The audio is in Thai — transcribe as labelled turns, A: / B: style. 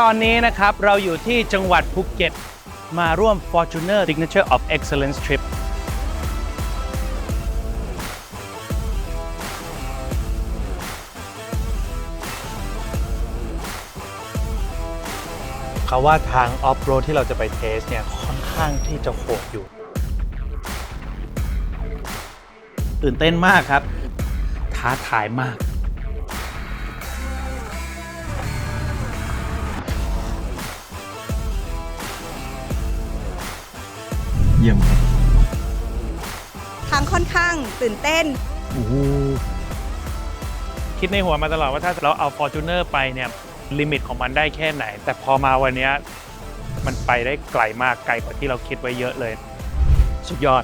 A: ตอนนี้นะครับ เราอยู่ที่จังหวัดภูเก็ต มาร่วม Fortuner Signature of Excellence Trip เขาว่าทางออฟโรดที่เราจะไปเทสเนี่ย ค่อนข้างที่จะโหดอยู่ ตื่นเต้นมากครับ ท้าทายมาก
B: ยี่ยม
C: ทางค่อนข้างตื่นเต้น
A: คิดในหัวมาตลอดว่าถ้าเราเอา Fortuner ไปเนี่ยลิมิตของมันได้แค่ไหน แต่พอมาวันเนี้ยมันไปได้ไกลมากไกลกว่าที่เราคิดไว้เยอะเลย สุดยอด